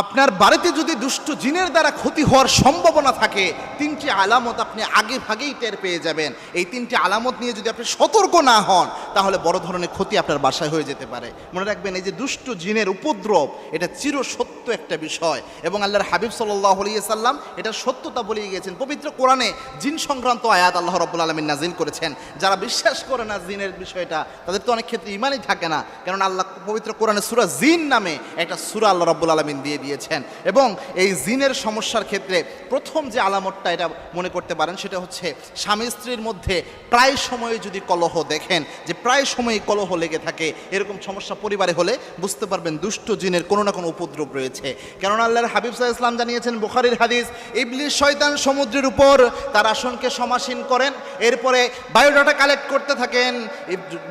আপনার বাড়িতে যদি দুষ্ট জিনের দ্বারা ক্ষতি হওয়ার সম্ভাবনা থাকে, তিনটি আলামত আপনি আগে ভাগেই টের পেয়ে যাবেন। এই তিনটি আলামত নিয়ে যদি আপনি সতর্ক না হন, তাহলে বড় ধরনের ক্ষতি আপনার বাসায় হয়ে যেতে পারে। মনে রাখবেন, এই যে দুষ্ট জিনের উপদ্রব, এটা চির সত্য একটা বিষয়। এবং আল্লাহর হাবিব সাল্লাহ সাল্লাম এটা সত্যতা বলিয়ে গিয়েছেন। পবিত্র কোরআনে জিন সংক্রান্ত আয়াত আল্লাহ রব্বুল আলমিন নাজিল করেছেন। যারা বিশ্বাস করে না জিনের বিষয়টা, তাদের তো অনেক ক্ষেত্রে ইমানই থাকে না। কারণ আল্লাহ পবিত্র কোরআনে সুরা জিন নামে একটা সুরা আল্লাহ রব্বুল আলমিন দিয়ে দিয়েছেন। এবং এই জিনের সমস্যার ক্ষেত্রে প্রথম যে আলামতটা এটা মনে করতে পারেন, সেটা হচ্ছে স্বামী স্ত্রীর মধ্যে প্রায় সময়ে যদি কলহ দেখেন, যে প্রায় সময় কলহ লেগে থাকে, এরকম সমস্যা পরিবারে হলে বুঝতে পারবেন দুষ্ট জিনের কোনো না কোনো উপদ্রব রয়েছে। কেননা আল্লাহর হাবিব সাহা ইসলাম জানিয়েছেন বুখারির হাদিস ইবলিশ শয়তান সমুদ্রের উপর তার আসনকে সমাসীন করেন, এরপরে বায়োডাটা কালেক্ট করতে থাকেন।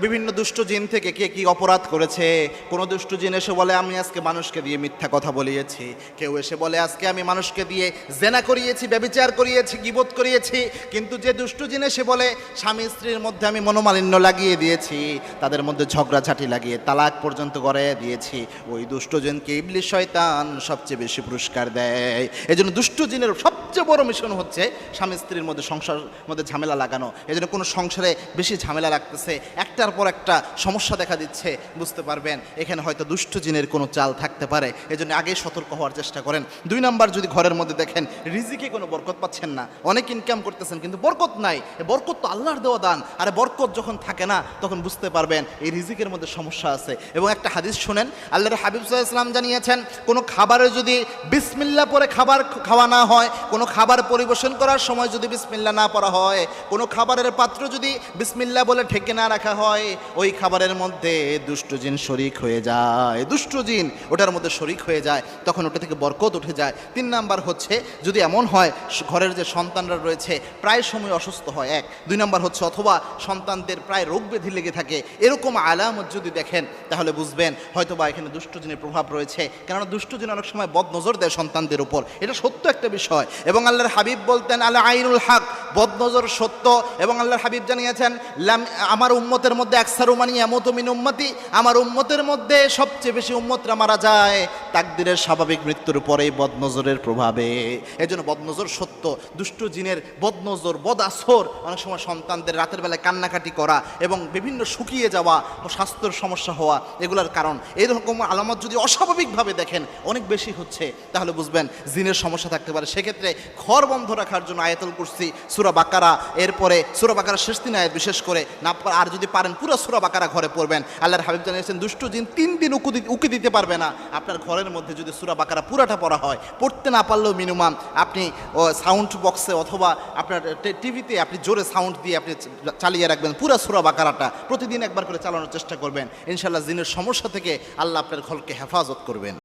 বিভিন্ন দুষ্ট জিন থেকে কে কি অপরাধ করেছে? কোনো দুষ্ট জিন এসে বলে, আমি আজকে মানুষকে দিয়ে মিথ্যা কথা বলিয়েছি কেউ এসে বলে, আজকে আমি মানুষকে দিয়ে জেনা করিয়েছি, ব্যবিচার করিয়েছি গিবোধ করিয়েছি। কিন্তু যে দুষ্টু জিনে সে বলে, স্বামী স্ত্রীর মধ্যে আমি মনোমালিন্য লাগিয়ে দিয়েছি। তাদের মধ্যে ঝগড়াঝাটি লাগিয়ে তালাক পর্যন্ত গড়াইয়া দিয়েছি। ওই দুষ্টু জিনকে ইবলি শয়তান সবচেয়ে বেশি পুরস্কার দেয়। এই জন্য দুষ্টু জিনের সবচেয়ে বড় মিশন হচ্ছে স্বামী স্ত্রীর মধ্যে সংসার মধ্যে ঝামেলা লাগানো। এই জন্য কোনো সংসারে বেশি ঝামেলা লাগতেছে একটার পর একটা সমস্যা দেখা দিচ্ছে, বুঝতে পারবেন? এখানে হয়তো দুষ্ট জিনের কোনো চাল থাকতে পারে এই জন্য আগে সতর্ক হওয়ার চেষ্টা করেন। দুই নাম্বার যদি ঘরের মধ্যে দেখেন, রিজিকে কোনো বরকত পাচ্ছেন না। অনেক ইনকাম করতেছেন, কিন্তু বরকত নাই। বরকত তো আল্লাহর দেওয়া দান। আর বরকত যখন থাকে না, তখন বুঝতে পারবেন এই রিজিকের মধ্যে সমস্যা আছে। এবং একটা হাদিস শুনেন, আল্লাহর হাবিব আলাইহি ইসলাম জানিয়েছেন, কোনো খাবারে যদি বিসমিল্লা পরে খাবার খাওয়া না হয়, কোনো খাবার পরিবেশন করার সময় যদি বিসমিল্লা না পড়া হয়, কোনো খাবারের পাত্র যদি বিসমিল্লা বলে ঠেকে না রাখা হয়, ওই খাবারের মধ্যে দুষ্ট জিন শরিক হয়ে যায়। দুষ্ট জিন ওটার মধ্যে শরিক হয়ে যায়, তখন ওটা থেকে বরকত উঠে যায়। তিন নাম্বার হচ্ছে, যদি এমন হয়, ঘরের যে সন্তানরা রয়েছে, প্রায় সময় অসুস্থ হয়, এক। দুই নাম্বার হচ্ছে, অথবা সন্তানদের প্রায় রোগ ব্যাধি লেগে থাকে। এরকম আলামত যদি দেখেন, তাহলে বুঝবেন হয়তো বা এখানে দুষ্টজিনের প্রভাব রয়েছে। কেননা দুষ্টজিন অনেক সময় বদ নজর দেয় সন্তানদের উপর। এটা সত্য একটা বিষয়। এবং আল্লাহর হাবিব বলতেন আল্লাহ আইনুল হক। বদ নজর সত্য এবং আল্লাহর হাবিব জানিয়েছেন আমার উম্মতের মধ্যে একসার উমানি এমত মিন উম্মতি। আমার উম্মতের মধ্যে সবচেয়ে বেশি উম্মতরা মারা যায় তাকদিরের স্বাভাবিক মৃত্যুর পরেই বদনজরের প্রভাবে। এজন্য বদনজর সত্য, দুষ্ট জিনের বদনজর বদ আসর অনেক সময় সন্তানদের রাতের বেলায় কান্নাকাটি করা এবং বিভিন্ন শুকিয়ে যাওয়া স্বাস্থ্যের সমস্যা হওয়া, এগুলোর কারণ। এরকম আলামত যদি অস্বাভাবিকভাবে দেখেন, অনেক বেশি হচ্ছে। তাহলে বুঝবেন, জিনের সমস্যা থাকতে পারে। সেক্ষেত্রে ঘর বন্ধ রাখার জন্য আয়াতুল কুরসি সুরা বাকারা, এরপরে সুরা বাকারা শেষ দিন আয়াত বিশেষ করে না আর যদি পারেন পুরো সুরা বাকারা ঘরে পড়বেন। আল্লাহর হাবিব জানিয়েছেন, দুষ্ট জিন তিন দিন উকি উকি দিতে পারবে না। আপনার ঘরের মধ্যে যদি সুরা বাকারা পুরাটা পড়া হয়, পড়তে না পারলেও মিনিমাম আপনি সাউন্ড বক্সে অথবা আপনার টিভিতে আপনি জোরে সাউন্ড দিয়ে আপনি চালিয়ে রাখবেন পুরো সুরা বাকারাটা। প্রতিদিন একবার করে চালানোর চেষ্টা করবেন। ইনশাল্লাহ জিনের সমস্যা থেকে আল্লাহ আপনার ঘরকে হেফাজত করবেন।